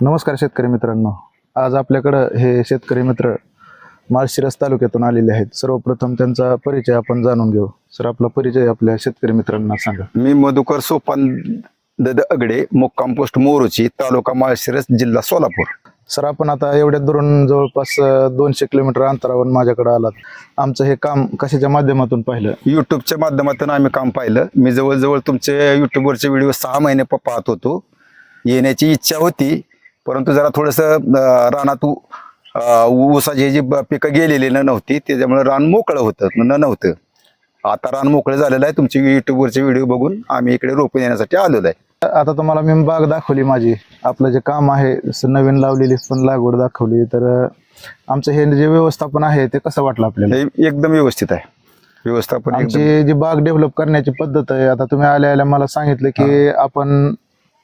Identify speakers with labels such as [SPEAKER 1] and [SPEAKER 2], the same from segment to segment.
[SPEAKER 1] नमस्कार शेतकरी मित्रांनो. आज आपल्याकडं हे शेतकरी मित्र माळशिरस तालुक्यातून आलेले आहेत. सर्वप्रथम त्यांचा परिचय आपण जाणून घेऊ. सर आपला परिचय आपल्या शेतकरी मित्रांना सांगा.
[SPEAKER 2] मी मधुकर सोपान दद अगडे मुक्काम पोस्ट मोरूची तालुका माळशिरस जिल्हा सोलापूर.
[SPEAKER 1] सर आपण आता एवढ्या दुरून जवळपास दोनशे किलोमीटर अंतरावर माझ्याकडे आलात. आमचं हे काम कशाच्या माध्यमातून पाहिलं?
[SPEAKER 2] युट्यूबच्या माध्यमातून आम्ही काम पाहिलं. मी जवळजवळ तुमचे युट्यूबवरचे व्हिडिओ सहा महिने पाहत होतो. येण्याची इच्छा होती. परंतु जरा थोडंसं रानात ऊसाची जी पिकं गेलेली न नव्हती त्याच्यामुळे रान मोकळं होतं न नव्हतं. आता रान मोकळं झालेलं आहे तुमचे युट्यूबवरचे व्हिडिओ बघून आम्ही इकडे रोपे देण्यासाठी आलेलो आहे.
[SPEAKER 1] आता तुम्हाला मी बाग दाखवली माझी. आपलं जे काम आहे नवीन लावलेली पण लागवड दाखवली. तर आमचं हे जे व्यवस्थापन आहे ते कसं वाटलं आपल्याला?
[SPEAKER 2] एकदम व्यवस्थित आहे. व्यवस्थापन
[SPEAKER 1] जी बाग डेव्हलप करण्याची पद्धत आहे आता तुम्ही आल्या आल्या मला सांगितलं की आपण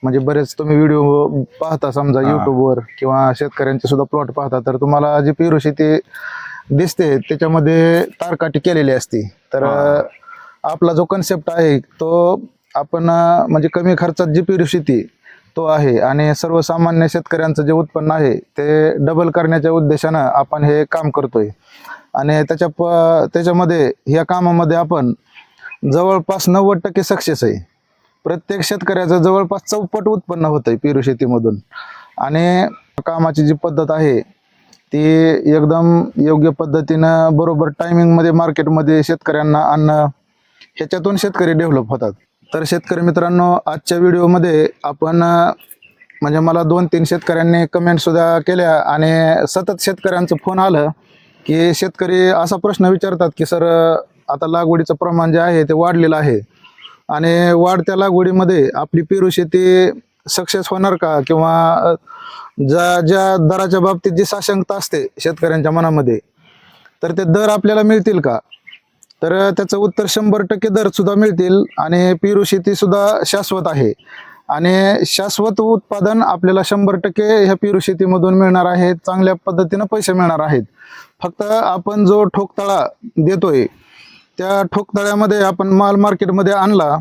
[SPEAKER 1] म्हणजे बरेच तुम्ही व्हिडिओ पाहता समजा युट्यूबवर किंवा शेतकऱ्यांचे सुद्धा प्लॉट पाहता तर तुम्हाला जी पेरू शेती दिसते त्याच्यामध्ये तारकाटी केलेली असते. तर. आपला जो कन्सेप्ट आहे तो आपण म्हणजे कमी खर्चात जी पेरू शेती तो आहे. आणि सर्वसामान्य शेतकऱ्यांचं जे उत्पन्न आहे ते डबल करण्याच्या उद्देशानं आपण हे काम करतोय. आणि त्याच्या प त्याच्यामध्ये ह्या कामामध्ये आपण जवळपास नव्वद टक्के सक्सेस आहे. प्रत्येक शेतकऱ्याचं जवळपास चौपट उत्पन्न होतंय पेरू शेतीमधून. आणि कामाची जी पद्धत आहे ती एकदम योग्य पद्धतीनं बरोबर टायमिंगमध्ये मार्केटमध्ये शेतकऱ्यांना आणणं ह्याच्यातून शेतकरी डेव्हलप होतात. तर शेतकरी मित्रांनो आजच्या व्हिडिओमध्ये आपण म्हणजे मला दोन तीन शेतकऱ्यांनी कमेंटसुद्धा केल्या आणि सतत शेतकऱ्यांचं फोन आलं की शेतकरी असा प्रश्न विचारतात की सर आता लागवडीचं प्रमाण जे आहे ते वाढलेलं आहे. आणि वाढत्या लागवडीमध्ये आपली पेरू शेती सक्सेस होणार का? किंवा ज्या ज्या दराच्या बाबतीत जी साशंकता असते शेतकऱ्यांच्या मनामध्ये तर ते दर आपल्याला मिळतील का? तर त्याचं उत्तर शंभर टक्के दर सुद्धा मिळतील आणि पेरू शेती सुद्धा शाश्वत आहे. आणि शाश्वत उत्पादन आपल्याला शंभर टक्के ह्या पेरू शेतीमधून मिळणार आहे चांगल्या पद्धतीनं पैसे मिळणार आहेत. फक्त आपण जो ठोकताळा देतोय त्या ठोकताळ्यामध्ये आपण माल मार्केटमध्ये आणला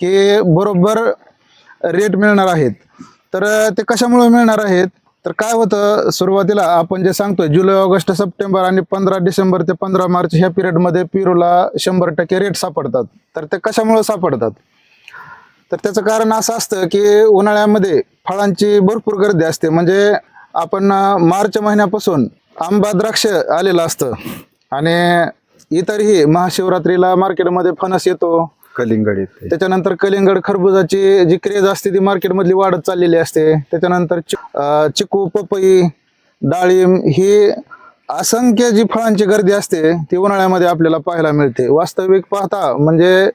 [SPEAKER 1] की बरोबर रेट मिळणार आहेत. तर ते कशामुळे मिळणार आहेत? तर काय होतं सुरुवातीला आपण जे सांगतोय जुलै ऑगस्ट सप्टेंबर आणि पंधरा डिसेंबर ते पंधरा मार्च ह्या पिरियडमध्ये पेरूला शंभर टक्के रेट सापडतात. तर ते कशामुळे सापडतात? तर त्याचं कारण असं असतं की उन्हाळ्यामध्ये फळांची भरपूर गर्दी असते. म्हणजे आपण मार्च महिन्यापासून आंबा द्राक्ष आलेलं असतं. आणि इतरही महाशिवरात्रीला मार्केटमध्ये फणस येतो.
[SPEAKER 2] कलिंगड येते.
[SPEAKER 1] त्याच्यानंतर कलिंगड खरबुजाची जी क्रेज असते ती मार्केटमधली वाढत चाललेली असते. त्याच्यानंतर चिकू पपई डाळिंब ही असंख्य जी फळांची गर्दी असते ती उन्हाळ्यामध्ये आपल्याला पाहायला मिळते. वास्तविक पाहता म्हणजे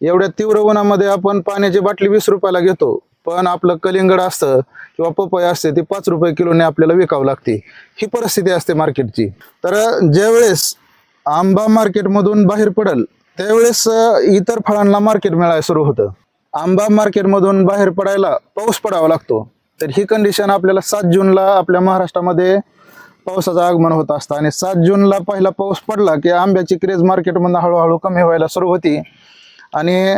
[SPEAKER 1] एवढ्या तीव्र उन्हामध्ये आपण पाण्याची बाटली वीस रुपयाला घेतो. पण आपलं कलिंगड असतं किंवा पपई असते ती पाच रुपये किलोने आपल्याला विकावं लागते. ही परिस्थिती असते मार्केटची. तर ज्यावेळेस आंबा मार्केटमधून बाहेर पडल त्यावेळेस इतर फळांना मार्केट मिळायला सुरू होतं. आंबा मार्केटमधून बाहेर पडायला पाऊस पडावा लागतो. तर ही कंडिशन आपल्याला सात जूनला आपल्या महाराष्ट्रामध्ये पावसाचं आगमन होत असतं आणि सात जूनला पहिला पाऊस पडला की आंब्याची क्रेज मार्केटमधनं हळूहळू कमी व्हायला सुरू होती. आणि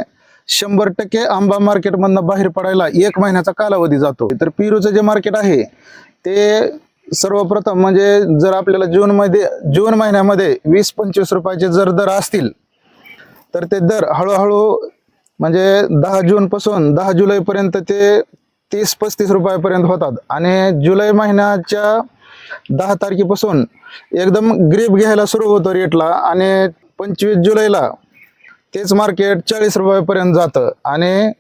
[SPEAKER 1] शंभर टक्के आंबा मार्केटमधनं बाहेर पडायला एक महिन्याचा कालावधी जातो. तर पेरूचं जे मार्केट आहे ते सर्वप्रथम म्हणजे जर आपल्याला जूनमध्ये जून महिन्यामध्ये वीस पंचवीस रुपयाचे जर दर असतील तर ते दर हळूहळू म्हणजे दहा जूनपासून दहा जुलैपर्यंत ते तीस पस्तीस रुपयापर्यंत होतात. आणि जुलै महिन्याच्या दहा तारखेपासून एकदम ग्रीप घ्यायला सुरू होतो रेटला आणि पंचवीस जुलैला तेच मार्केट चाळीस रुपयापर्यंत जातं. आणि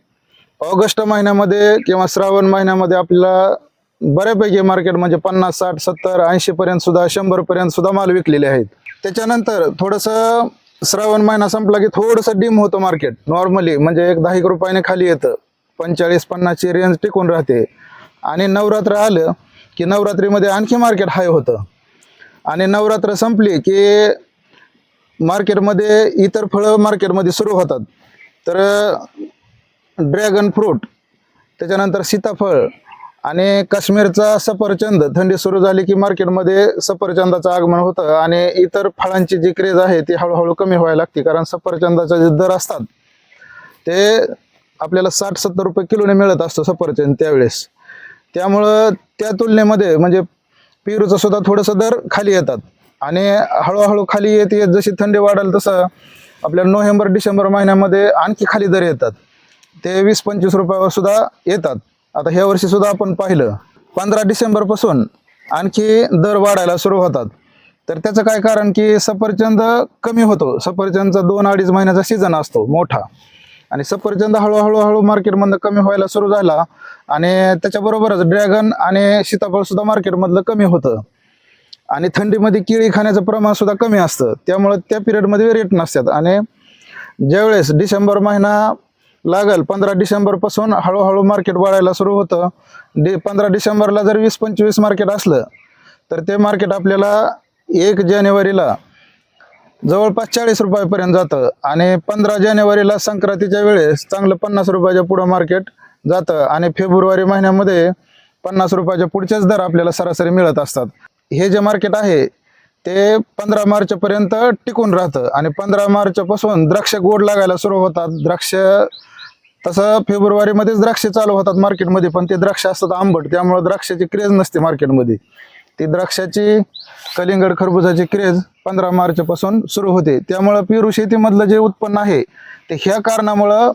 [SPEAKER 1] ऑगस्ट महिन्यामध्ये किंवा श्रावण महिन्यामध्ये आपल्याला बऱ्यापैकी मार्केट म्हणजे पन्नास साठ सत्तर ऐंशी पर्यंत सुद्धा शंभर पर्यंत सुद्धा माल विकलेले आहेत. त्याच्यानंतर थोडंसं श्रावण महिना संपला की थोडंसं डिम होतं मार्केट नॉर्मली म्हणजे एक दहा एक रुपयाने खाली येतं. पंचेचाळीस पन्नासची रेंज टिकून राहते. आणि नवरात्र आलं की नवरात्रीमध्ये आणखी मार्केट हाय होतं. आणि नवरात्र संपली की मार्केटमध्ये इतर फळं मार्केटमध्ये सुरू होतात. तर ड्रॅगन फ्रूट त्याच्यानंतर सीताफळ आणि काश्मीरचा सफरचंद थंडी सुरू झाली की मार्केटमध्ये सफरचंदाचं आगमन होतं आणि इतर फळांची जी क्रेज आहे ती हळूहळू कमी व्हायला लागते. कारण सफरचंदाचे जे दर असतात ते आपल्याला साठ सत्तर रुपये किलोने मिळत असतो सफरचंद त्यावेळेस. त्यामुळं त्या तुलनेमध्ये म्हणजे पेरूचं सुद्धा थोडंसं दर खाली येतात. आणि हळूहळू खाली येत येत जशी थंडी वाढेल तसं आपल्या नोव्हेंबर डिसेंबर महिन्यामध्ये आणखी खाली दर येतात. ते वीस पंचवीस रुपयावर सुद्धा येतात. आता ह्या वर्षी सुद्धा आपण पाहिलं पंधरा डिसेंबरपासून आणखी दर वाढायला सुरू होतात. तर त्याचं काय कारण की सफरचंद कमी होतो. सफरचंदचा दोन अडीच महिन्याचा सीझन असतो मोठा. आणि सफरचंद हळूहळू हळू मार्केटमधनं कमी व्हायला सुरू झाला. आणि त्याच्याबरोबरच ड्रॅगन आणि सीताफळ सुद्धा मार्केटमधलं कमी होतं. आणि थंडीमध्ये केळी खाण्याचं प्रमाण सुद्धा कमी असतं. त्यामुळे त्या पिरियडमध्ये रेट नसतात. आणि ज्यावेळेस डिसेंबर महिना लागल. पंधरा डिसेंबरपासून हळूहळू मार्केट वाढायला सुरू होतं. डि पंधरा डिसेंबरला जर वीस पंचवीस मार्केट असलं तर ते मार्केट आपल्याला एक जानेवारीला जवळपास चाळीस रुपयापर्यंत जातं. आणि पंधरा जानेवारीला संक्रांतीच्या वेळेस चांगलं पन्नास रुपयाच्या पुढं मार्केट जातं. आणि फेब्रुवारी महिन्यामध्ये पन्नास रुपयाच्या पुढचेच दर आपल्याला सरासरी मिळत असतात. हे जे मार्केट आहे ते पंधरा मार्चपर्यंत टिकून राहतं. आणि पंधरा मार्चपासून द्राक्ष गोड लागायला सुरू होतात. द्राक्ष तसं फेब्रुवारीमध्येच द्राक्ष चालू होतात मार्केटमध्ये पण ते द्राक्ष असतात आंबट त्यामुळे द्राक्षाची क्रेज नसते मार्केटमध्ये. ती द्राक्षाची कलिंगड खरबुजाची क्रेज पंधरा मार्चपासून सुरू होते. त्यामुळं पेरू शेतीमधलं जे उत्पन्न आहे ते ह्या कारणामुळं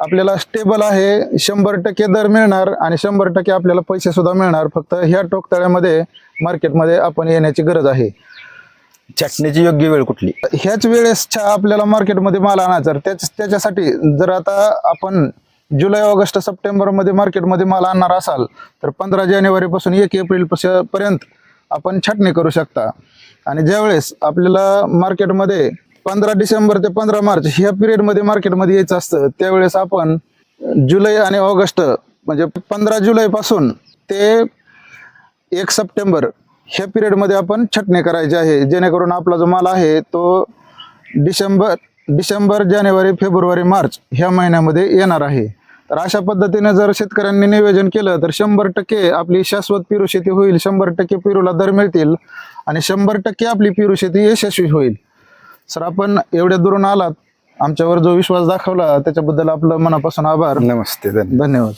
[SPEAKER 1] आपल्याला स्टेबल आहे शंभर टक्के दर मिळणार आणि शंभर टक्के आपल्याला पैसेसुद्धा मिळणार. फक्त ह्या टोकतळ्यामध्ये मार्केटमध्ये आपण येण्याची गरज आहे.
[SPEAKER 2] छाटण्याची योग्य वेळ कुठली?
[SPEAKER 1] ह्याच वेळेस छा- आपल्याला मार्केटमध्ये माल आणायचा त्याच त्याच्यासाठी जर आता आपण जुलै ऑगस्ट सप्टेंबरमध्ये मार्केटमध्ये माल आणणार असाल तर पंधरा जानेवारीपासून एक एप्रिल पर्यंत आपण छाटणी करू शकता. आणि ज्यावेळेस आपल्याला मार्केटमध्ये पंधरा डिसेंबर ते पंधरा मार्च ह्या पिरियडमध्ये मार्केटमध्ये यायचं असतं त्यावेळेस आपण जुलै आणि ऑगस्ट म्हणजे पंधरा जुलैपासून ते एक सप्टेंबर ह्या पिरियडमध्ये आपण छटणी करायची आहे. जेणेकरून आपला जो माल आहे तो डिसेंबर डिसेंबर जानेवारी फेब्रुवारी मार्च ह्या महिन्यामध्ये येणार आहे. तर अशा पद्धतीने जर शेतकऱ्यांनी नियोजन केलं तर शंभर टक्के आपली शाश्वत पेरू शेती होईल शंभर टक्के पेरूला दर मिळतील आणि शंभर टक्के आपली पेरू शेती यशस्वी होईल. सर आपण एवढ्या दुरून आलात. आमच्यावर जो विश्वास दाखवला त्याच्याबद्दल आपलं मनापासून आभार.
[SPEAKER 2] नमस्ते धन्यवाद.
[SPEAKER 1] धन्यवाद.